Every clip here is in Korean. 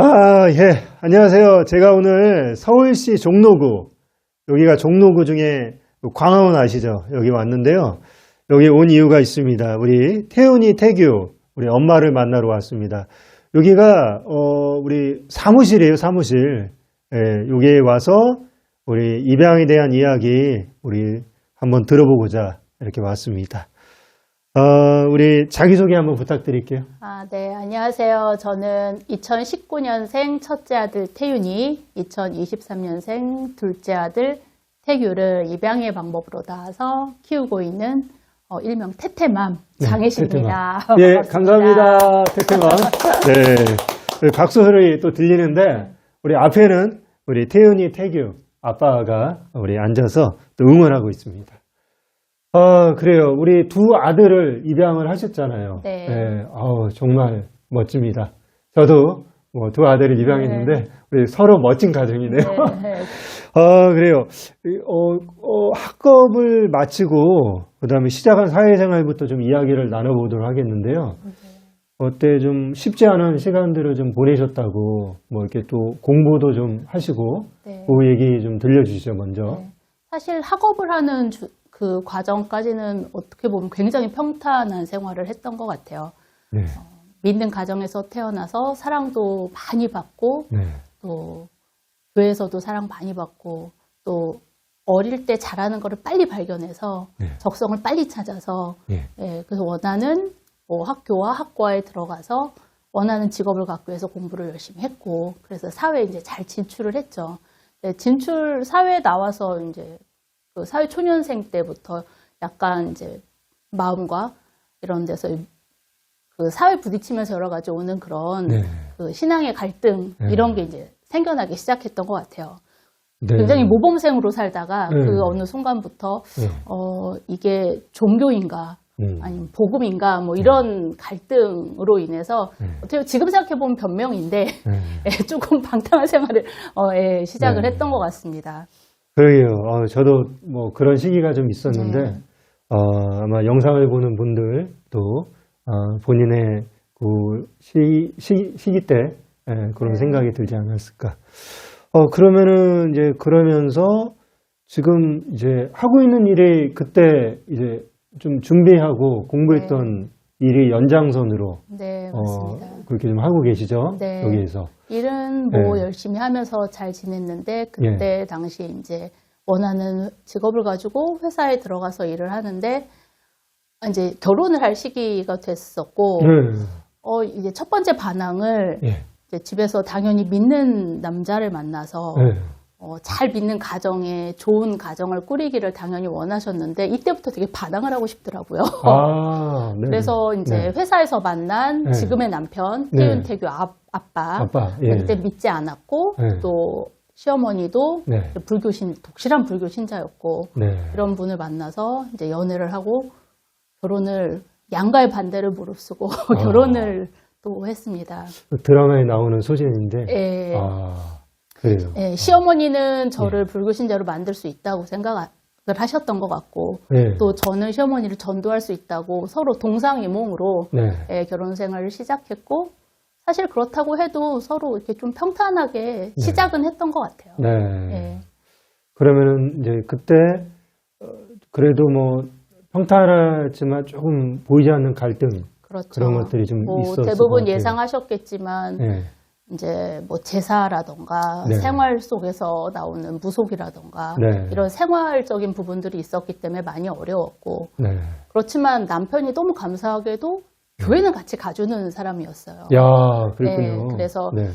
아, 예. 안녕하세요. 제가 오늘 서울시 종로구, 여기가 종로구 중에 광화문 아시죠? 여기 왔는데요. 여기 온 이유가 있습니다. 우리 태훈이 태규, 우리 엄마를 만나러 왔습니다. 여기가, 어, 우리 사무실이에요, 사무실. 예, 여기에 와서 우리 입양에 대한 이야기, 우리 한번 들어보고자 이렇게 왔습니다. 어, 우리 자기소개 한번 부탁드릴게요. 아, 네, 안녕하세요. 저는 2019년생 첫째 아들 태윤이, 2023년생 둘째 아들 태규를 입양의 방법으로 낳아서 키우고 있는 어, 일명 태태맘 장혜식입니다. 태태맘. 예. 감사합니다. 태태맘. 네. 네, 박수 소리 또 들리는데, 우리 앞에는 우리 태윤이 태규 아빠가 우리 앉아서 또 응원하고 있습니다. 아, 그래요. 우리 두 아들을 입양을 하셨잖아요. 네. 아우, 정말 멋집니다. 저도 뭐 두 아들을 입양했는데, 우리 서로 멋진 가정이네요. 네, 아, 그래요. 이, 어, 어, 학급을 마치고, 그 다음에 시작한 사회생활부터 좀 이야기를 나눠보도록 하겠는데요. 어때 좀 쉽지 않은 시간들을 좀 보내셨다고, 뭐 이렇게 또 공부도 좀 하시고, 네. 그 얘기 좀 들려주시죠, 먼저. 네. 사실 학업을 하는 주- 그 과정까지는 어떻게 보면 굉장히 평탄한 생활을 했던 것 같아요. 네. 믿는 가정에서 태어나서 사랑도 많이 받고 네. 또 교회에서도 사랑 많이 받고 또 어릴 때 잘하는 거를 빨리 발견해서 네. 적성을 빨리 찾아서 예. 예, 그래서 원하는 뭐 학교와 학과에 들어가서 원하는 직업을 갖고 해서 공부를 열심히 했고 그래서 사회에 이제 잘 진출을 했죠. 네, 진출 사회에 나와서 이제 그 사회 초년생 때부터 약간 이제 마음과 이런 데서 그 사회 부딪히면서 여러 가지 오는 그런 네. 그 신앙의 갈등 네. 이런 게 이제 생겨나기 시작했던 것 같아요. 네. 굉장히 모범생으로 살다가 네. 그 어느 순간부터 네. 어 이게 종교인가 음. 아니면 복음인가 뭐 이런 갈등으로 인해서 네. 어떻게 지금 생각해 보면 변명인데 네. 예, 조금 방탕한 생활을 어, 예, 시작을 네. 했던 것 같습니다. 그러게요. 어, 저도 뭐 그런 시기가 좀 있었는데, 네. 어, 아마 영상을 보는 분들도 어, 본인의 그 시, 시, 시기 때 예, 그런 네. 생각이 들지 않았을까. 어, 그러면은 이제 그러면서 지금 이제 하고 있는 일이 그때 이제 좀 준비하고 공부했던 일이 연장선으로 네, 어, 맞습니다. 그렇게 좀 하고 계시죠? 네. 여기에서. 일은 뭐 네. 열심히 하면서 잘 지냈는데 그때 당시 이제 원하는 직업을 가지고 회사에 들어가서 일을 하는데 이제 결혼을 할 시기가 됐었고 네. 어 이제 첫 번째 반항을 예. 이제 집에서 당연히 믿는 남자를 만나서 네. 어, 잘 믿는 가정에 좋은 가정을 꾸리기를 당연히 원하셨는데 이때부터 되게 반항을 하고 싶더라고요. 아, 네. 그래서 이제 네. 회사에서 만난 네. 지금의 남편 네. 태윤 태규 아, 아빠 아빠, 예. 그때 믿지 않았고 네. 또 시어머니도 네. 불교신 독실한 불교 신자였고 네. 이런 분을 만나서 이제 연애를 하고 결혼을 양가의 반대를 무릅쓰고 아. 결혼을 또 했습니다. 그 드라마에 나오는 소재인데. 예. 아, 그래요. 예, 시어머니는 저를 불교 신자로 만들 수 있다고 생각을 하셨던 것 같고 네. 또 저는 시어머니를 전도할 수 있다고 서로 동상이몽으로 네. 예, 결혼 생활을 시작했고 사실 그렇다고 해도 서로 이렇게 좀 평탄하게 시작은 했던 것 같아요. 네. 예. 그러면은 이제 그때 어, 그래도 뭐 평탄하지만 조금 보이지 않는 갈등 그렇죠. 그런 것들이 좀 뭐 있었을 것 대부분 같아요. 예상하셨겠지만 네. 이제 뭐 제사라던가 네. 생활 속에서 나오는 무속이라던가 네. 이런 생활적인 부분들이 있었기 때문에 많이 어려웠고 네. 그렇지만 남편이 너무 감사하게도 교회는 같이 가주는 사람이었어요. 야, 그렇군요. 네, 그래서 네.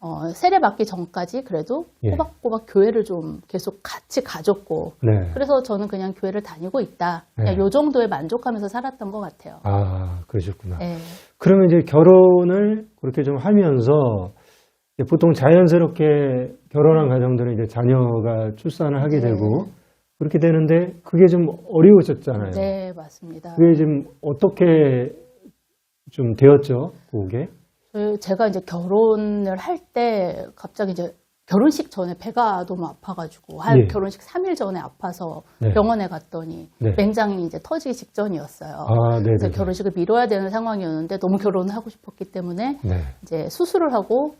어, 세례 받기 전까지 그래도 예. 꼬박꼬박 교회를 좀 계속 같이 가줬고 네. 그래서 저는 그냥 교회를 다니고 있다. 네. 그냥 요 정도에 만족하면서 살았던 것 같아요. 아, 그러셨구나. 네. 그러면 이제 결혼을 그렇게 좀 하면서 보통 자연스럽게 결혼한 가정들은 이제 자녀가 출산을 하게 네. 되고 그렇게 되는데 그게 좀 어려우셨잖아요. 네, 맞습니다. 그게 지금 어떻게 좀 되었죠, 그게? 저- 제가 이제 결혼을 할 때 갑자기 이제 결혼식 전에 배가 너무 아파가지고 한 예. 결혼식 3일 전에 아파서 네. 병원에 갔더니 네. 맹장이 이제 터지기 직전이었어요. 아, 네, 그래서 네. 결혼식을 미뤄야 되는 상황이었는데 너무 결혼을 하고 싶었기 때문에 네. 이제 수술을 하고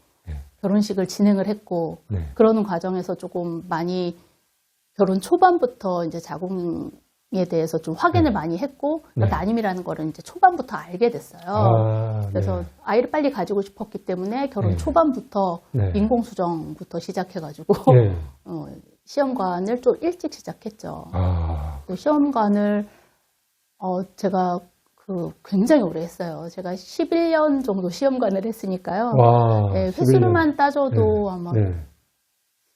결혼식을 진행을 했고 네. 그러는 과정에서 조금 많이 결혼 초반부터 이제 자궁에 대해서 좀 확인을 네. 많이 했고 네. 난임이라는 거를 이제 초반부터 알게 됐어요. 아, 그래서 네. 아이를 빨리 가지고 싶었기 때문에 결혼 네. 초반부터 네. 인공수정부터 시작해가지고 네. 어, 시험관을 좀 일찍 시작했죠. 아, 또 시험관을 어, 제가 그 굉장히 오래 했어요. 제가 11년 정도 시험관을 했으니까요. 와. 네, 11년. 횟수로만 따져도 아마 네.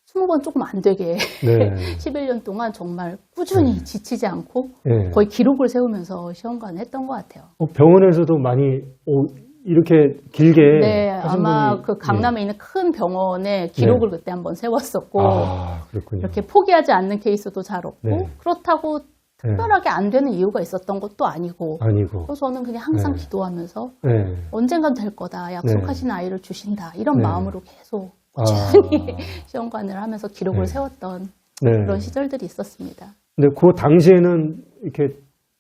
20번 조금 안 되게 네. 11년 동안 정말 꾸준히 지치지 않고 네. 거의 기록을 세우면서 시험관을 했던 것 같아요. 어, 병원에서도 많이 어, 이렇게 길게 네, 아마 분이- 그 강남에 있는 큰 병원에 기록을 그때 한번 예. 세웠었고 아, 그렇군요. 이렇게 포기하지 않는 케이스도 잘 없고 네. 그렇다고 특별하게 안 되는 이유가 있었던 것도 아니고 아니고. 그래서 저는 그냥 항상 네. 기도하면서 네. 언젠간 될 거다 약속하신 아이를 주신다 이런 네. 마음으로 계속 아, 시험관을 하면서 기록을 네. 세웠던 네. 그런 시절들이 있었습니다. 근데 그 당시에는 이렇게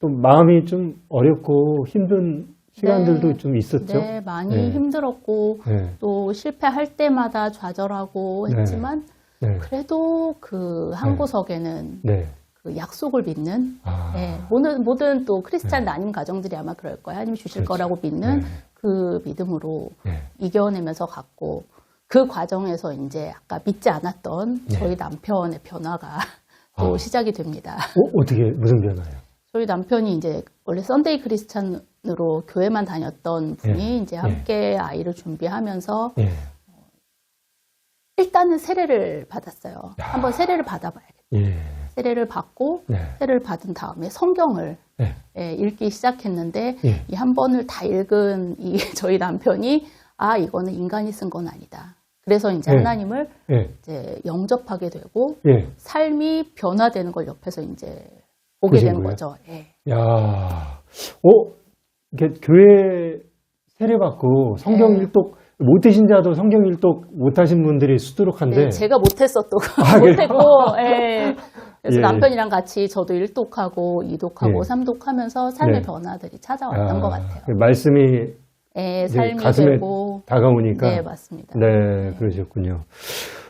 좀 마음이 좀 어렵고 힘든 시간들도 네. 좀 있었죠. 네, 많이 네. 힘들었고 네. 또 실패할 때마다 좌절하고 네. 했지만 네. 그래도 그한 네. 구석에는 네. 그 약속을 믿는 아. 네, 모든 모든 또 크리스찬 난임 가정들이 아마 그럴 거예요. 하나님 주실 그렇죠. 거라고 믿는 네. 그 믿음으로 네. 이겨내면서 갔고 그 과정에서 이제 아까 믿지 않았던 네. 저희 남편의 변화가 또 아. 시작이 됩니다. 어, 어떻게 무슨 변화요? 저희 남편이 이제 원래 썬데이 크리스찬으로 교회만 다녔던 분이 네. 이제 함께 아이를 준비하면서 예. 일단은 세례를 받았어요. 야. 한번 세례를 받아봐야겠다. 예. 세례를 받고 네. 세례를 받은 다음에 성경을 네. 예, 읽기 시작했는데 예. 이 한 번을 다 읽은 이 저희 남편이 아 이거는 인간이 쓴 건 아니다. 그래서 이제 네. 하나님을 예. 이제 영접하게 되고 예. 삶이 변화되는 걸 옆에서 이제 보게 되는 거예요? 거죠. 예. 야. 어, 이렇게 교회 세례 받고 성경 네. 일독 못 드신 자도 성경 일독 못 하신 분들이 수두룩한데 네, 제가 못했었도 아, 그래요? 못했고, 예. 그래서 예. 남편이랑 같이 저도 일독하고 이독하고 예. 삼독하면서 삶의 네. 변화들이 찾아왔던 것 같아요. 그 말씀이 예, 삶이 가슴에 되고, 다가오니까 네 맞습니다. 네, 그러셨군요.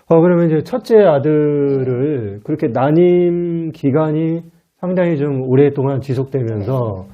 어, 그러면 이제 첫째 아들을 그렇게 난임 기간이 상당히 좀 오랫동안 지속되면서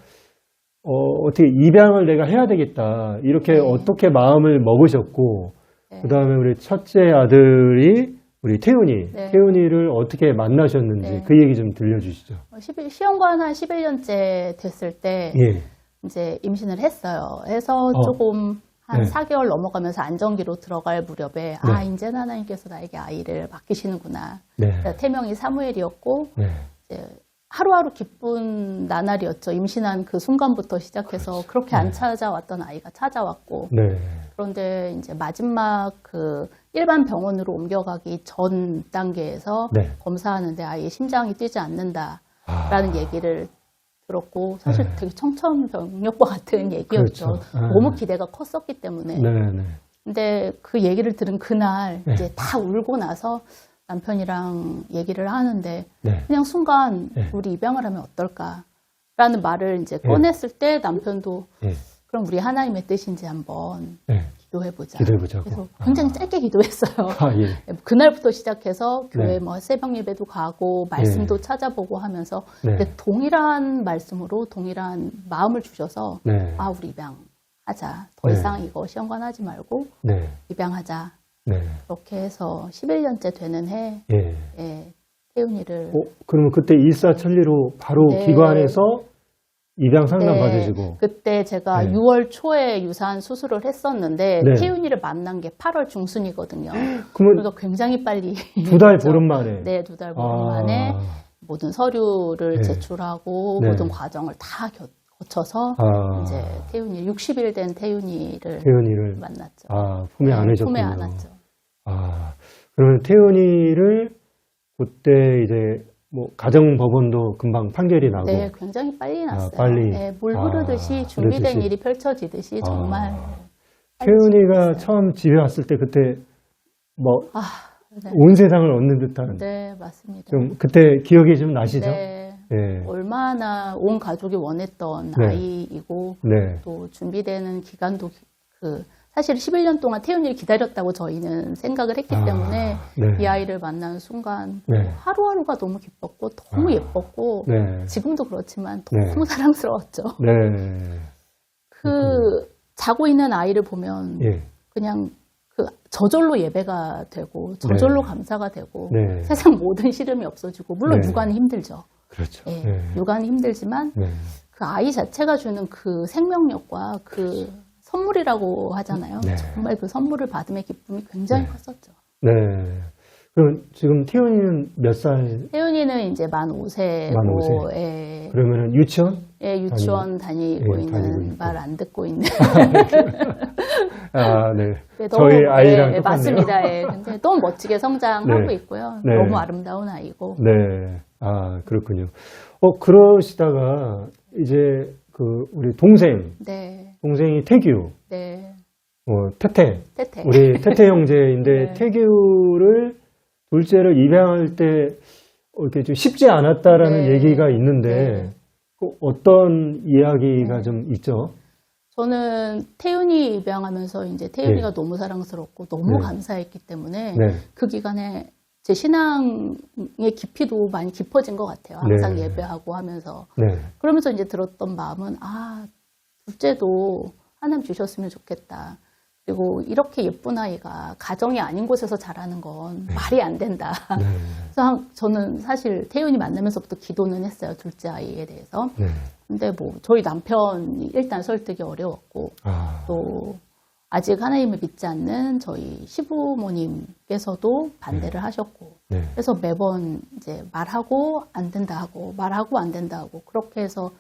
어, 어떻게 입양을 내가 해야 되겠다. 이렇게 네. 어떻게 마음을 먹으셨고, 네. 그 다음에 우리 첫째 아들이 우리 태훈이, 네. 태훈이를 어떻게 만나셨는지 네. 그 얘기 좀 들려주시죠. 어, 11 시험관 한 11년째 됐을 때 예. 이제 임신을 했어요. 해서 어. 조금 한 네. 4개월 넘어가면서 안정기로 들어갈 무렵에 아 이제 하나님께서 나에게 아이를 맡기시는구나. 네. 그래서 태명이 사무엘이었고 네. 이제 하루하루 기쁜 나날이었죠. 임신한 그 순간부터 시작해서 그렇게 안 네. 찾아왔던 아이가 찾아왔고 네. 그런데 이제 마지막 그 일반 병원으로 옮겨가기 전 단계에서 네. 검사하는데 아이의 심장이 뛰지 않는다라는 아, 얘기를 들었고 사실 네. 되게 청천벽력과 같은 얘기였죠. 그렇죠. 아. 너무 기대가 컸었기 때문에. 네. 네. 근데 그 얘기를 들은 그날 네. 이제 다 울고 나서 남편이랑 얘기를 하는데 네. 그냥 순간 네. 우리 입양을 하면 어떨까라는 말을 이제 네. 꺼냈을 때 남편도 예. 그럼 우리 하나님의 뜻인지 한번 네. 기도해보자. 기도해보자고. 그래서 굉장히 짧게 기도했어요. 아, 예. 그날부터 시작해서 교회 네. 뭐 새벽 예배도 가고 말씀도 찾아보고 하면서 네. 동일한 말씀으로 동일한 마음을 주셔서 네. 아 우리 입양하자. 더 네. 이상 이거 시험관 하지 말고 네. 입양하자. 네. 그렇게 해서 11년째 되는 해 예. 에 태훈이를 어, 그러면 그때 일사천리로 바로 네. 기관에서 입양 상담 네, 받으시고. 그때 제가 네. 6월 초에 유산 수술을 했었는데 네. 태훈이를 만난 게 8월 중순이거든요. 그래서 굉장히 빨리 두 달. 보름 만에. 네, 두 달 보름 아, 만에 모든 서류를 네. 제출하고 네. 모든 과정을 다 겨- 거쳐서 아, 이제 태윤이 60일 된 태윤이를 태연이를 만났죠. 아, 품에 네, 안으셨군요. 품에 안았죠. 아, 그러면 태연이를 그때 이제 뭐 가정법원도 금방 판결이 나고. 네, 굉장히 빨리 났어요. 아, 빨리. 네, 물 아, 흐르듯이 준비된 흐르듯이. 일이 펼쳐지듯이 정말 아. 빨리 태연이가 진행됐어요. 처음 집에 왔을 때 그때 뭐 온 아, 네. 세상을 얻는 듯한 네, 맞습니다. 좀 그때 기억이 좀 나시죠? 네, 네. 얼마나 온 가족이 원했던 네. 아이이고 네. 또 준비되는 기간도 기- 그 사실 11년 동안 태윤이를 기다렸다고 저희는 생각을 했기 아, 때문에 네. 이 아이를 만나는 순간 네. 하루하루가 너무 기뻤고 너무 아, 예뻤고 네. 지금도 그렇지만 네. 너무 사랑스러웠죠. 네. 그 자고 있는 아이를 보면 예. 그냥 그 저절로 예배가 되고 저절로 감사가 되고 네. 세상 모든 시름이 없어지고 물론 네. 육아는 힘들죠. 그렇죠. 예, 네. 육아는 힘들지만 네. 그 아이 자체가 주는 그 생명력과 그 선물이라고 하잖아요. 네. 정말 그 선물을 받음의 기쁨이 굉장히 네. 컸었죠. 네. 그럼 지금 태훈이는 몇 살? 태윤이는 이제 만 5세고 만 오세. 예, 그러면은 유치원? 예, 유치원 다니 고 예, 있는. 말 안 듣고 있는 아, 네. 네, 저희 아이랑 예, 똑같네요. 맞습니다. 예. 근데 너무 멋지게 성장하고 네. 있고요. 네. 너무 아름다운 아이고. 네. 아, 그렇군요. 어, 그러시다가 이제 그 우리 동생, 네, 동생이 태규, 네, 어, 태태. 태태. 우리 태태 형제인데 네. 태규를 둘째를 입양할 때 어, 이렇게 좀 쉽지 않았다라는 네. 얘기가 있는데 네. 그 어떤 이야기가 네. 좀 있죠? 저는 태윤이 입양하면서 이제 태윤이가 네. 너무 사랑스럽고 너무 네. 감사했기 때문에 네. 그 기간에 제 신앙의 깊이도 많이 깊어진 것 같아요. 항상 네. 예배하고 하면서. 네. 그러면서 이제 들었던 마음은, 아, 둘째도 하나님 주셨으면 좋겠다. 그리고 이렇게 예쁜 아이가 가정이 아닌 곳에서 자라는 건 말이 안 된다. 네. 그래서 저는 사실 태윤이 만나면서부터 기도는 했어요. 둘째 아이에 대해서. 네. 근데 뭐 저희 남편이 일단 설득이 어려웠고 아. 또 아직 하나님을 믿지 않는 저희 시부모님께서도 반대를 하셨고 네. 그래서 매번 이제 말하고 안 된다 하고 말하고 안 된다 하고 그렇게 해서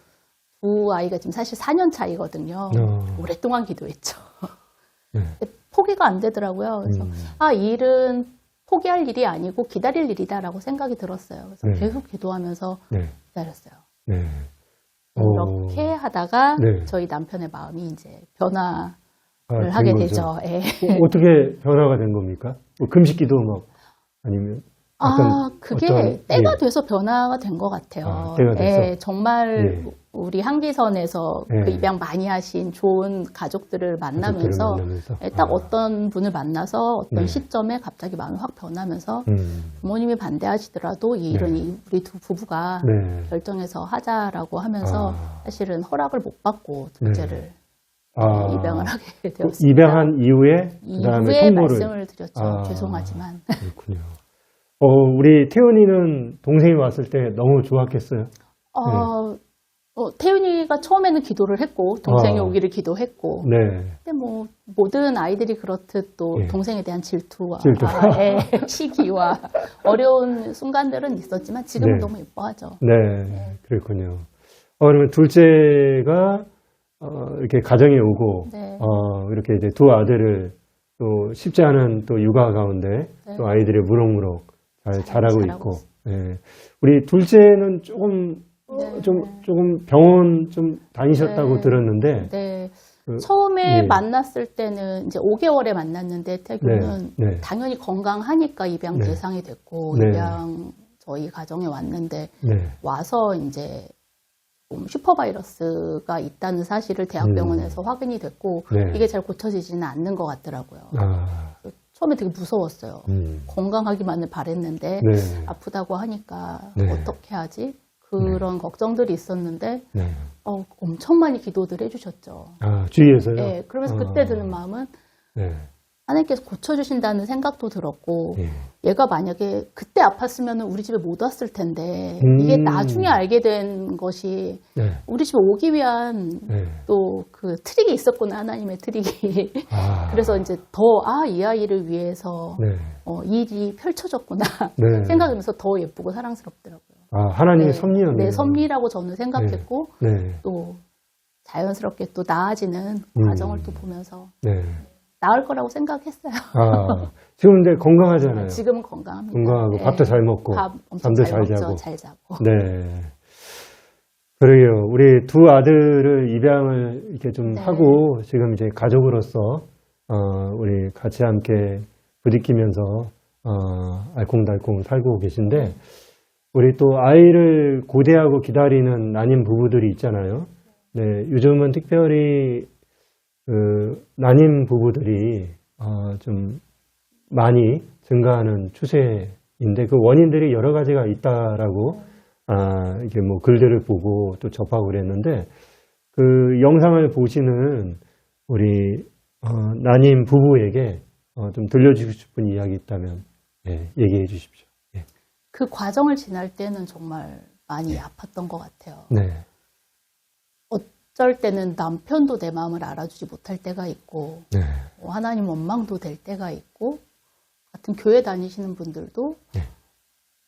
두 아이가 지금 사실 4년 차이거든요. 어. 오랫동안 기도했죠. 네. 포기가 안 되더라고요. 그래서 음. 아, 이 일은 포기할 일이 아니고 기다릴 일이다라고 생각이 들었어요. 그래서 네. 계속 기도하면서 네. 기다렸어요. 네. 이렇게 하다가 네. 저희 남편의 마음이 이제 변화를 아, 된 하게 거죠. 되죠. 예. 어, 어떻게 변화가 된 겁니까? 뭐 금식기도 막 아니면 아, 그게 어떤- 때가 예. 돼서 변화가 된 것 같아요. 아, 때가 돼서? 예, 정말 예. 우리 한기선에서 예. 그 입양 많이 하신 좋은 가족들을 만나면서 만나면서? 예, 딱 아. 어떤 분을 만나서 어떤 네. 시점에 갑자기 마음이 확 변하면서 음. 부모님이 반대하시더라도 이 일은 네. 이- 우리 두 부부가 네. 결정해서 하자라고 하면서 아. 사실은 허락을 못 받고 둘째를 아. 입양을 하게 그 되었습니다. 입양한 이후에 그다음에 이후에 통보를 말씀을 드렸죠. 아. 죄송하지만. 그렇군요. 어, 우리 태훈이는 동생이 왔을 때 너무 좋았겠어요. 어, 어, 태윤이가 처음에는 기도를 했고 동생이 아. 오기를 기도했고 네. 근데 뭐 모든 아이들이 그렇듯 또 예. 동생에 대한 질투와 질투. 아, 예, 시기와 어려운 순간들은 있었지만 지금은 네. 너무 예뻐하죠. 네. 그렇군요. 어, 그러면 둘째가 어, 이렇게 가정에 오고 네. 어, 이렇게 이제 두 아들을 또 쉽지 않은 또 육아 가운데 네. 또 아이들이 무럭무럭 잘잘 자라고 있고 예. 우리 둘째는 조금 어, 네. 좀 조금 병원 좀 다니셨다고 네. 들었는데 네. 그, 처음에 예. 만났을 때는 이제 5개월에 만났는데 태규는 네, 네. 당연히 건강하니까 입양 네. 대상이 됐고 네. 입양 저희 가정에 왔는데 네. 와서 이제 좀 슈퍼바이러스가 있다는 사실을 대학병원에서 확인이 됐고 음. 네. 이게 잘 고쳐지지는 않는 것 같더라고요. 아, 처음에 되게 무서웠어요. 음. 건강하기만을 바랬는데 네. 아프다고 하니까 네. 어떻게 하지? 그런 걱정들이 있었는데 네. 어, 엄청 많이 기도들 해주셨죠. 아, 주위에서요? 네, 그러면서 아. 그때 드는 마음은 네. 하나님께서 고쳐주신다는 생각도 들었고 예. 얘가 만약에 그때 아팠으면 우리 집에 못 왔을 텐데 음. 이게 나중에 알게 된 것이 네. 우리 집에 오기 위한 네. 또그 트릭이 있었구나 하나님의 트릭이 아. 그래서 이제 더 아 이 아이를 위해서 네. 어, 이 일이 펼쳐졌구나 네. 생각하면서 더 예쁘고 사랑스럽더라고요. 아, 하나님의 네. 섭리였네요. 네, 섭리라고 저는 생각했고 네. 또 자연스럽게 또 나아지는 음. 과정을 또 보면서 네. 나을 거라고 생각했어요. 아, 지금 근데 건강하잖아요. 지금은 건강합니다. 건강하고 네. 밥도 잘 먹고 밥 엄청 잠도 잘, 잘 먹죠. 자고. 잘 자고. 네. 그러게요. 우리 두 아들을 입양을 이렇게 좀 네. 하고 지금 이제 가족으로서 어, 우리 같이 함께 부딪히면서 어, 알콩달콩 살고 계신데 우리 또 아이를 고대하고 기다리는 난임 부부들이 있잖아요. 네, 요즘은 특별히 그 난임 부부들이 어, 좀 많이 증가하는 추세인데 그 원인들이 여러 가지가 있다라고 아, 이게 뭐 글들을 보고 또 접하고 그랬는데 그 영상을 보시는 우리 어, 난임 부부에게 어, 좀 들려주고 싶은 이야기 있다면 예, 얘기해 주십시오. 예. 그 과정을 지날 때는 정말 많이 아팠던 것 같아요. 네, 어쩔 때는 남편도 내 마음을 알아주지 못할 때가 있고, 네, 뭐 하나님 원망도 될 때가 있고, 같은 교회 다니시는 분들도 네.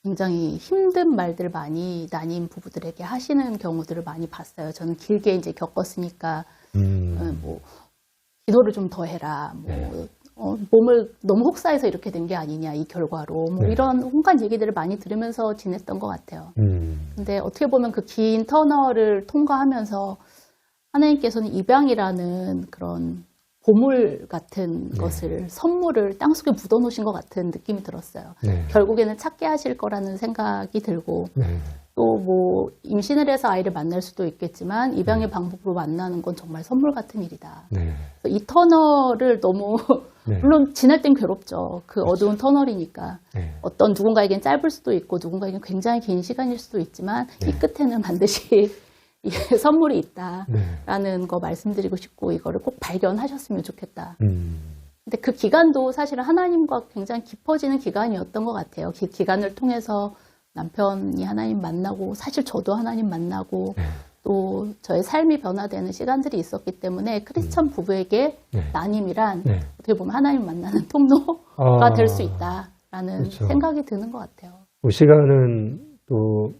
굉장히 힘든 말들 많이 난임 부부들에게 하시는 경우들을 많이 봤어요. 저는 길게 이제 겪었으니까, 음, 어, 뭐, 기도를 좀 더 해라, 뭐, 네. 어, 몸을 너무 혹사해서 이렇게 된 게 아니냐, 이 결과로. 뭐 네. 이런 온갖 얘기들을 많이 들으면서 지냈던 것 같아요. 음, 근데 어떻게 보면 그 긴 터널을 통과하면서 하나님께서는 입양이라는 그런 보물 같은 네. 것을 선물을 땅속에 묻어 놓으신 것 같은 느낌이 들었어요. 네, 결국에는 찾게 하실 거라는 생각이 들고 네, 또뭐 임신을 해서 아이를 만날 수도 있겠지만 입양의 방법으로 만나는 건 정말 선물 같은 일이다. 네, 이 터널을 너무 네. 물론 지날 땐 괴롭죠. 그 어두운 터널이니까. 네. 어떤 누군가에겐 짧을 수도 있고 누군가에겐 굉장히 긴 시간일 수도 있지만 이 끝에는 반드시 이 선물이 있다라는 네. 거 말씀드리고 싶고 이거를 꼭 발견하셨으면 좋겠다. 음, 근데 그 기간도 사실은 하나님과 굉장히 깊어지는 기간이었던 것 같아요. 그 기간을 통해서 남편이 하나님 만나고 사실 저도 하나님 만나고 네. 또 저의 삶이 변화되는 시간들이 있었기 때문에 크리스천 부부에게 네. 난임이란 네. 어떻게 보면 하나님 만나는 통로가 아, 될수 있다라는 그렇죠. 생각이 드는 것 같아요. 그 시간은 또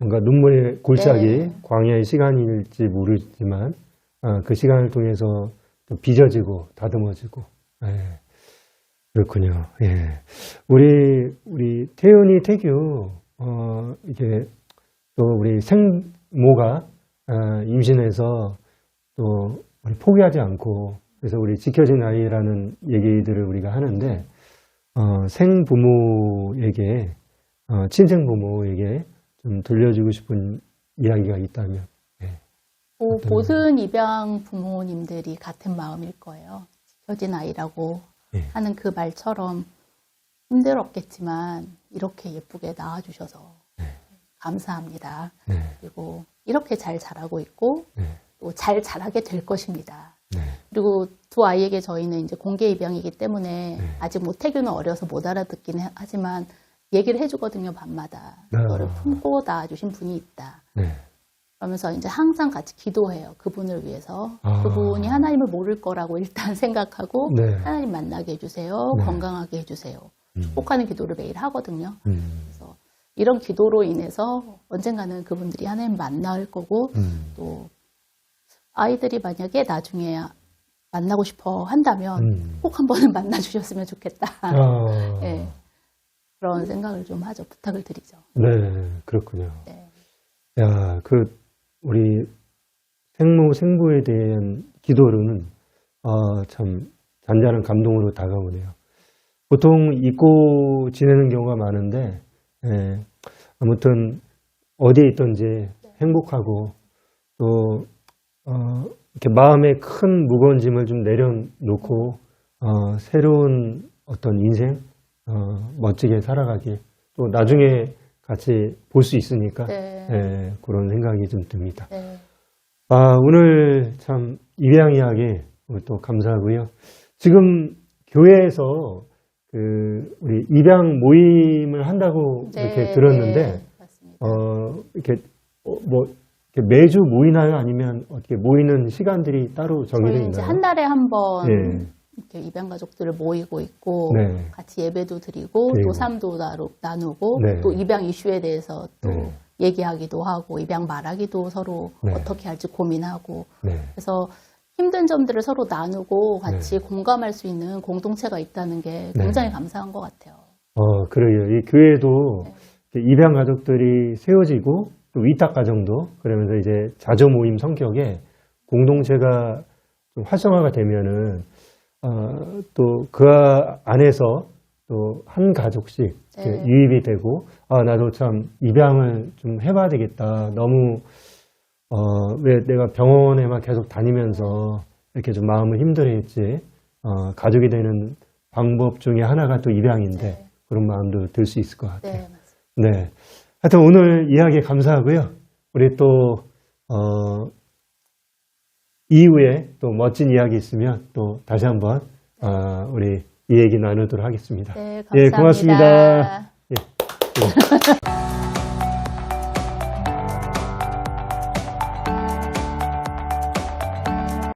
뭔가 눈물의 골짜기, 네. 광야의 시간일지 모르지만 아, 그 시간을 통해서 또 빚어지고 다듬어지고 예. 그렇군요. 예. 우리 우리 태윤이 태규 어 이게 또 우리 생모가 아, 임신해서 또 우리 포기하지 않고 그래서 우리 지켜진 아이라는 얘기들을 우리가 하는데 어, 생부모에게 어, 친생부모에게 좀 들려주고 싶은 이야기가 있다면 뭐 어떤- 모든 입양 부모님들이 같은 마음일 거예요. 지켜진 아이라고 예. 하는 그 말처럼 힘들었겠지만 이렇게 예쁘게 낳아주셔서 감사합니다. 네, 그리고 이렇게 잘 자라고 있고 네, 또잘 자라게 될 것입니다. 네, 그리고 두 아이에게 저희는 이제 공개 입양이기 때문에 네. 아직 뭐 태교는 어려서 못 알아듣긴 해- 하지만 얘기를 해주거든요 밤마다 아. 너를 품고 낳아주신 분이 있다. 네, 그러면서 이제 항상 같이 기도해요. 그분을 위해서. 아. 그분이 하나님을 모를 거라고 일단 생각하고 네. 하나님 만나게 해주세요. 네. 건강하게 해주세요. 음. 축복하는 기도를 매일 하거든요. 음, 그래서 이런 기도로 인해서 언젠가는 그분들이 하나님 만날 거고 음, 또 아이들이 만약에 나중에 만나고 싶어 한다면 음. 꼭 한 번은 만나 주셨으면 좋겠다. 아, 예. 그런 생각을 좀 하죠. 부탁을 드리죠. 네, 그렇군요. 네. 야, 그 우리 생모 생부에 대한 기도로는 아, 참 잔잔한 감동으로 다가오네요. 보통 잊고 지내는 경우가 많은데 예, 아무튼 어디에 있든지 행복하고 또 어, 이렇게 마음에 큰 무거운 짐을 좀 내려놓고 어, 새로운 어떤 인생 어, 멋지게 살아가길 또 나중에 같이 볼 수 있으니까 네. 예, 그런 생각이 좀 듭니다. 네. 아, 오늘 참 입양 이야기 오늘 또 감사하고요. 지금 교회에서 그 우리 입양 모임을 한다고 네, 이렇게 들었는데 네. 어 이렇게 어, 뭐 이렇게 매주 모이나요? 아니면 어떻게 모이는 시간들이 따로 정해져 있나요? 한 달에 한번 네. 이렇게 입양 가족들을 모이고 있고 네. 같이 예배도 드리고. 또 삶도 나누- 나누고 네. 또 입양 이슈에 대해서 또 네. 얘기하기도 하고 입양 말하기도 서로 네. 어떻게 할지 고민하고 네. 그래서 힘든 점들을 서로 나누고 같이 공감할 수 있는 공동체가 있다는 게 굉장히 네. 감사한 것 같아요. 어, 그래요. 이 교회도 네. 입양 가족들이 세워지고 또 위탁 가정도 그러면서 이제 자조 모임 성격에 공동체가 좀 활성화가 되면은 어, 또그 안에서 또 한 가족씩 네. 유입이 되고 아 나도 참 입양을 좀 해봐야 되겠다. 너무 어, 왜 내가 병원에만 계속 다니면서 이렇게 좀 마음을 힘들어했지 어, 가족이 되는 방법 중에 하나가 또 입양인데 네. 그런 마음도 들 수 있을 것 같아요. 네. 네. 하여튼 오늘 이야기 감사하고요. 우리 또, 어, 이후에 또 멋진 이야기 있으면 또 다시 한번, 어, 우리 이 얘기 나누도록 하겠습니다. 네, 예, 감사합니다. 고맙습니다. 예. 예.